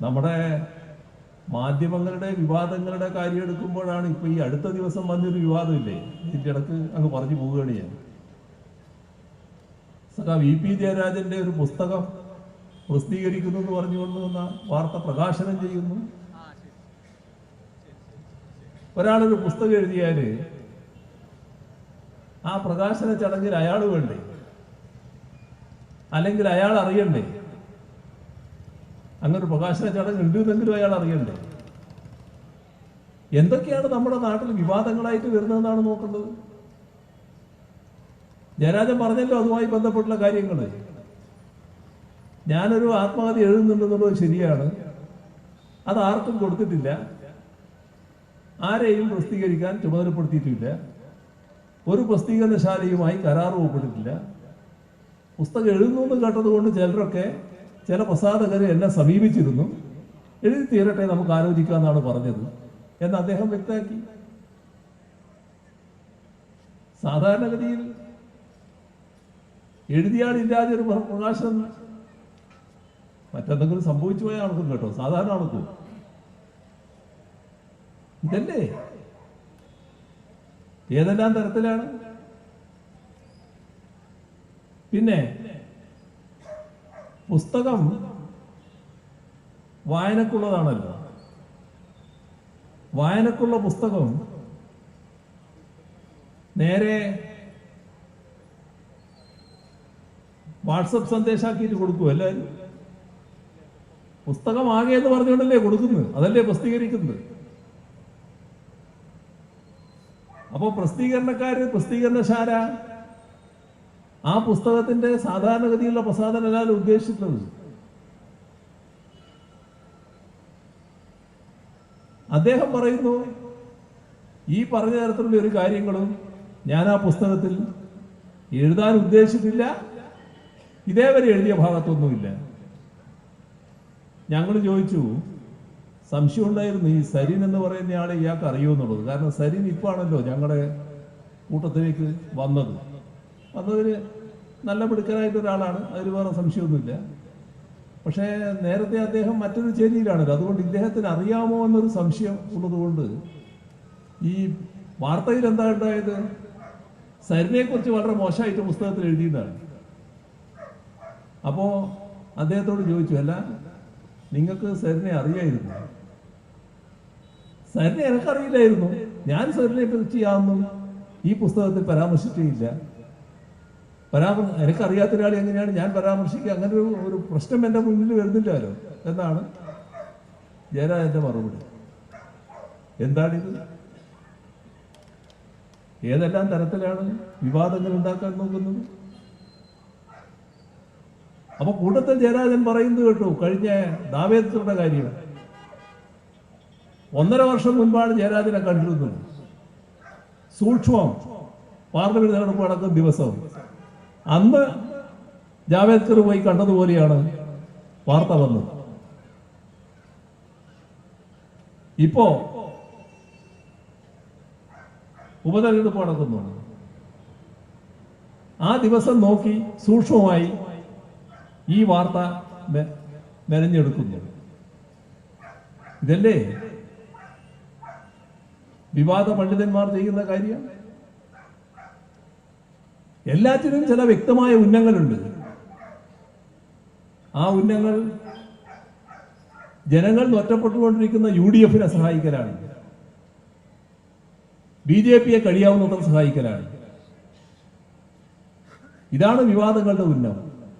നമ്മുടെ മാധ്യമങ്ങളുടെ വിവാദങ്ങളുടെ കാര്യം എടുക്കുമ്പോഴാണ് ഇപ്പൊ ഈ അടുത്ത ദിവസം വന്നൊരു വിവാദമില്ലേ? ഇതിന്റെ ഇടയ്ക്ക് അങ്ങ് പറഞ്ഞു പോവുകയാണ് ഞാൻ. സഖാ വി പി ജയരാജന്റെ ഒരു പുസ്തകം പ്രസിദ്ധീകരിക്കുന്നു എന്ന് പറഞ്ഞുകൊണ്ട് വന്ന വാർത്ത പ്രകാശനം ചെയ്യുന്നു. ഒരാളൊരു പുസ്തകം എഴുതിയാൽ ആ പ്രകാശന ചടങ്ങിൽ അയാൾ വേണ്ടേ? അല്ലെങ്കിൽ അയാൾ അറിയണ്ടേ? അങ്ങനെ ഒരു പ്രകാശന ചടങ്ങ് ഉണ്ടെന്നെങ്കിലും അയാൾ അറിയണ്ടേ? എന്തൊക്കെയാണ് നമ്മുടെ നാട്ടിൽ വിവാദങ്ങളായിട്ട് വരുന്നതെന്നാണ് നോക്കേണ്ടത് ജയരാജൻ പറഞ്ഞല്ലോ അതുമായി ബന്ധപ്പെട്ടുള്ള കാര്യങ്ങൾ ഞാനൊരു ആത്മഹത്യ എഴുതുന്നുണ്ടെന്നുള്ളത് ശരിയാണ്. അത് ആർക്കും കൊടുത്തിട്ടില്ല. ആരെയും പ്രസിദ്ധീകരിക്കാൻ ചുമതലപ്പെടുത്തിയിട്ടില്ല. ഒരു പ്രസിദ്ധീകരണശാലയുമായി കരാർ ഒപ്പിട്ടിട്ടില്ല. പുസ്തകം എഴുതുന്നു എന്ന് കേട്ടതുകൊണ്ട് ചിലരൊക്കെ ചില പ്രസാധകരെ എന്നെ സമീപിച്ചിരുന്നു. എഴുതി തീരട്ടെ നമുക്ക് ആലോചിക്കാമെന്നാണ് പറഞ്ഞത്. എന്ന് അദ്ദേഹം വ്യക്തമാക്കി. സാധാരണഗതിയിൽ എഴുതിയാളില്ലാതെ ഒരു പ്രകാശം മറ്റെന്തെങ്കിലും സംഭവിച്ചു പോയ ആൾക്കും കേട്ടോ. സാധാരണ ആൾക്കും ഇതല്ലേ? ഏതെല്ലാം തരത്തിലാണ്? പിന്നെ പുസ്തകം വായനക്കുള്ളതാണല്ലോ. വായനക്കുള്ള പുസ്തകം നേരെ വാട്സപ്പ് സന്ദേശാക്കിയിട്ട് കൊടുക്കും എല്ലാവരും പുസ്തകം ആകെ എന്ന് പറഞ്ഞുകൊണ്ടല്ലേ കൊടുക്കുന്നത് അതല്ലേ പ്രസിദ്ധീകരിക്കുന്നത്? അപ്പോൾ പ്രസിദ്ധീകരണക്കാര് പ്രസിദ്ധീകരണശാല ആ പുസ്തകത്തിന്റെ സാധാരണഗതിയിലുള്ള പ്രസാധനമല്ല ഉദ്ദേശിച്ചിട്ടുള്ളത് അദ്ദേഹം പറയുന്നു ഈ പറഞ്ഞ തരത്തിലുള്ള ഒരു കാര്യങ്ങളും ഞാൻ ആ പുസ്തകത്തിൽ എഴുതാൻ ഉദ്ദേശിച്ചിട്ടില്ല. ഇതേവരെ എഴുതിയ ഭാഗത്തൊന്നുമില്ല. ഞങ്ങൾ ചോദിച്ചു സംശയം ഉണ്ടായിരുന്നു ഈ സരിൻ എന്ന് പറയുന്ന ആളെ ഇയാൾക്ക് അറിയുമെന്നുള്ളത്. കാരണം സരിൻ ഇപ്പാണല്ലോ ഞങ്ങളുടെ കൂട്ടത്തിലേക്ക് വന്നത്. വന്നതിന് നല്ല മിടുക്കനായിട്ട് ഒരാളാണ്. അതിൽ വേറെ സംശയമൊന്നുമില്ല. പക്ഷേ നേരത്തെ അദ്ദേഹം മറ്റൊരു ചേരിയിലാണല്ലോ. അതുകൊണ്ട് ഇദ്ദേഹത്തിന് അറിയാമോ എന്നൊരു സംശയം ഉള്ളതുകൊണ്ട് ഈ വാർത്തയിൽ എന്താ ഉണ്ടായത്? സരിനെക്കുറിച്ച് വളരെ മോശമായിട്ട് പുസ്തകത്തിൽ എഴുതിയതാണ്. അപ്പോൾ അദ്ദേഹത്തോട് ചോദിച്ചു അല്ല നിങ്ങൾക്ക് സരിനെ അറിയായിരുന്നു? സരിനെ എനിക്കറിയില്ലായിരുന്നു. ഞാൻ സരിനെ കുറിച്ച് യാതൊന്നും ഈ പുസ്തകത്തിൽ പരാമർശിച്ചിട്ടില്ല. പരാമർ എനിക്കറിയാത്ത ഒരാളെ എങ്ങനെയാണ് ഞാൻ പരാമർശിക്കുക? അങ്ങനെ ഒരു ഒരു പ്രശ്നം എന്റെ മുന്നിൽ വരുന്നില്ലല്ലോ. എന്നാണ് ജയരാജന്റെ മറുപടി. എന്താണിത്? ഏതെല്ലാം തരത്തിലാണ് വിവാദങ്ങൾ ഉണ്ടാക്കാൻ നോക്കുന്നത്? അപ്പൊ കൂട്ടത്തിൽ ജയരാജൻ പറയുന്നത് കേട്ടു കഴിഞ്ഞ ദാവേദത്തിന്റെ കാര്യം ഒന്നര വർഷം മുൻപാണ് ജയരാജനെ കണ്ടിരുന്നത്. സൂക്ഷ്മം. പാർലമെന്റ് തെരഞ്ഞെടുപ്പ് നടക്കുന്ന ദിവസം. അന്ന് ജാവേദ്കർ പോയി കണ്ടതുപോലെയാണ് വാർത്ത വന്നത്. ഇപ്പോ ഉപതെരഞ്ഞെടുപ്പ് നടക്കുന്നു ആ ദിവസം നോക്കി സൂക്ഷ്മമായി ഈ വാർത്ത മെനഞ്ഞെടുക്കുന്നു. ഇതല്ലേ? വിവാദ പണ്ഡിതന്മാർ ചെയ്യുന്ന കാര്യം? എല്ലാറ്റിനും ചില വ്യക്തമായ ഉന്നങ്ങളുണ്ട്. ആ ഉന്നങ്ങൾ ജനങ്ങൾ ഒറ്റപ്പെട്ടുകൊണ്ടിരിക്കുന്ന യു ഡി എഫിനെ സഹായിക്കലാണ്. ബി ജെ പിയെ കഴിയാവുന്നത്ര സഹായിക്കലാണ്. ഇതാണ് വിവാദങ്ങളുടെ ഉന്നം.